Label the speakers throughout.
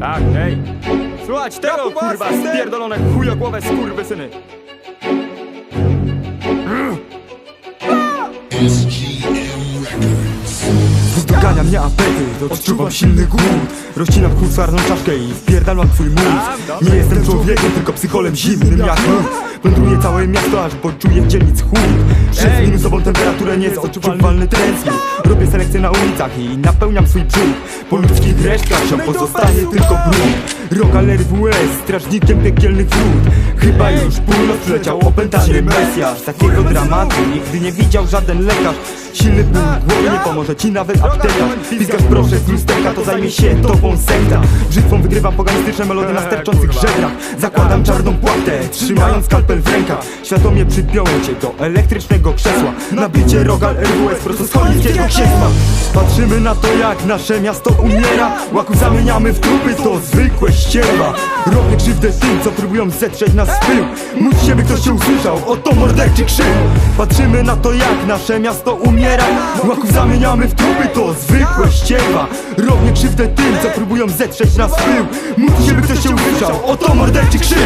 Speaker 1: Tak, hej. Słuchać tego, kurwa, spierdolone chujogłowe skurwysyny. Dogania mnie apetyt, odczuwam silny głód. Rozcinam husarną czaszkę i wpierdalam twój mózg. Nie jestem człowiekiem, tylko psycholem zimnym jak lód Wędruję całe miasto, aż poczuję w dzielnic chłód Przez minusową temperaturę nie jest odczuwalny tęsknot Robię selekcję na ulicach i napełniam swój brzuch. Po ludzkich resztkach się pozostaje tylko brud. Rogal RWS, strażnikiem piekielnych wrót Chyba już północ przyleciał opętany Mesjasz. Takiego dramatu nigdy nie widział żaden lekarz. Silny ból głowy nie pomoże ci nawet apteka. Pizgasz proszę z lusterka, to zajmie się tobą sekta. Brzytwą wygrywam poganistyczne melody na sterczących żebrach. Zakładam czarną płatę, trzymając skalpel w rękach. Świadomie przypiąłem cię do elektrycznego krzesła. Nabicie rogal RWS prosto z cholickiego księstwa Patrzymy na to jak nasze miasto umiera. Łaków zamieniamy w trupy, to zwykłe ścierwa Robię krzywdę tym, co próbują zetrzeć nas w pył. Módl się, by ktoś cię usłyszał, oto morderczy krzyk. Patrzymy na to jak nasze miasto umiera. Łaków zamieniamy w trupy, to zwykłe ścierwa Robię krzywdę tym, co próbują zetrzeć nas w pył. Módl się, by ktoś cię usłyszał, oto morderczy krzyk.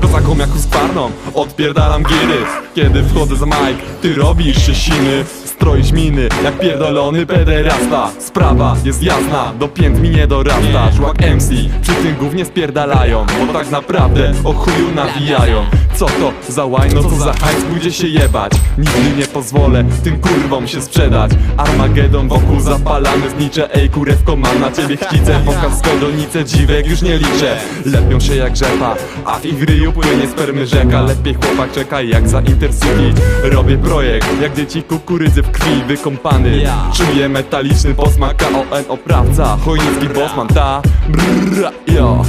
Speaker 2: Kozaką jak skwarną, odpierdalam giry Kiedy wchodzę za mic, ty robisz się siny Stroisz miny, jak pierdolony pederasta. Sprawa jest jasna, do pięt mi nie dorasta. Żłak MC, przy tym głównie spierdalają Bo tak naprawdę o chuju nawijają. Co to za łajno, co za hajs, pójdzie się jebać? Nigdy nie pozwolę tym kurwom się sprzedać. Armagedon wokół zapalany znicze Ej kurewko mam na ciebie chcicę. Pokaz składonice dziwek już nie liczę. Lepią się jak rzepa, a w ich ryju płynie spermy rzeka. Lepiej chłopak czekaj jak za Intercity. Robię projekt jak dzieci kukurydzy w krwi wykąpany. Czuję metaliczny posmak KON oprawca. Chojnicki bossman ta. Brrr, yo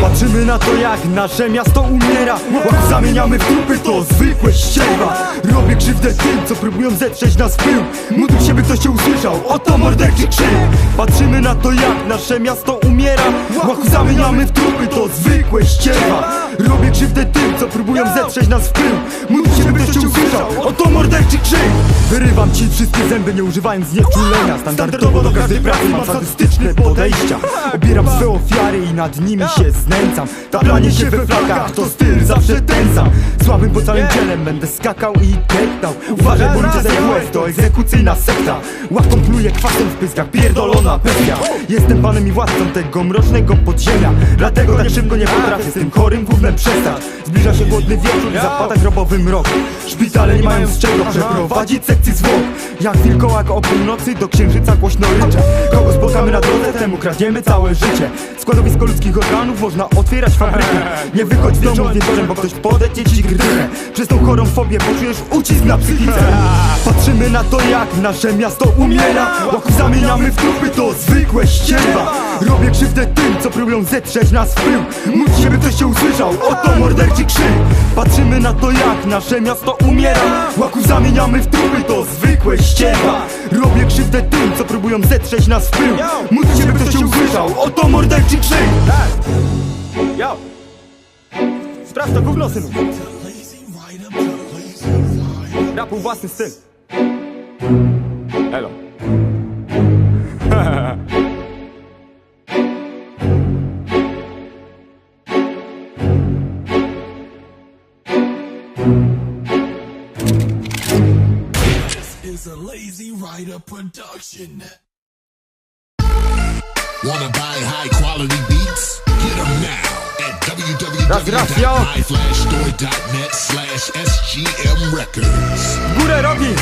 Speaker 1: Patrzymy na to jak nasze miasto umiera. Łap zamieniamy w trupy, to zwykłe ścierwa Robię krzywdę tym, co próbują zetrzeć nas w pył. Módl się, by ktoś cię usłyszał, oto morderczy krzyk. Patrzymy na to jak nasze miasto umiera. Łap zamieniamy w trupy, to zwykłe ścierwa Robię krzywdę tym, co próbują zetrzeć nas w pył Módl się, by ktoś cię usłyszał, oto morderczy krzyk. Wyrywam ci wszystkie zęby, nie używając znieczulenia. Standardowo do każdej pracy mam sadystyczne podejścia ofiary i nad nimi się znęcam. Taplanie się we flakach to styl zawsze ten sam. Słabym po całym ciele będę skakał i deptał Uważaj, bo ludzie z EWS to egzekucyjna sekta. Łatką pluję kwasem w pyskach, pierdolona bestia. Jestem panem i władcą tego mrocznego podziemia. Dlatego tak szybko nie potrafię z tym chorym gównem przestać. Zbliża się głodny wieczór i zapada grobowy mrok Szpitale nie mają z czego przeprowadzić sekcji zwłok. Jak wilkołak o północy do księżyca głośno ryczę. Kogo spotkamy na drodze, temu kradniemy całe życie Składowisko ludzkich organów można otwierać fabrykę. Nie wychodź z domu wieczorem, bo ktoś podecie ci grdynę Przez tą chorą fobię poczujesz ucisk na psychice. Patrzymy na to jak nasze miasto umiera. Łaków zamieniamy w trupy, to zwykłe ścierwa. Robię krzywdę tym, co próbują zetrzeć nas w pył. Módl się, by ktoś cię usłyszał, oto morderczy krzyk. Patrzymy na to jak nasze miasto umiera. Łaków zamieniamy w trupy, to zwykłe ścierwa Robię krzywdę tym, co próbują zetrzeć nas w pył. Módl się, by ktoś cię usłyszał, oto morderczy krzyk. Yo! Sprawdź to gówno, synu! Rapu własny styl. Elo
Speaker 3: is a lazy writer production. Wanna buy high quality beats? Get them now at slash SGM Records.
Speaker 1: Górę rogi!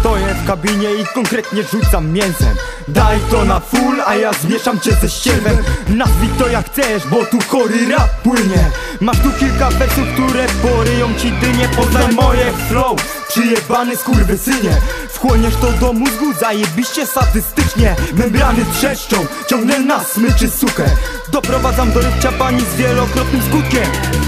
Speaker 1: Stoję w kabinie i konkretnie rzucam mięsem Daj to na full, a ja zmieszam cię ze ścierwem Nazwij to jak chcesz, bo tu chory rap płynie Masz tu kilka wersów, które poryją ci dynie Poznaj moje flow, przyjebany skurwysynie. Wchłoniesz to do mózgu zajebiście sadystycznie. Membrany trzeszczą, ciągnę na smyczy sukę. Doprowadzam do rybcia pani z wielokrotnym skutkiem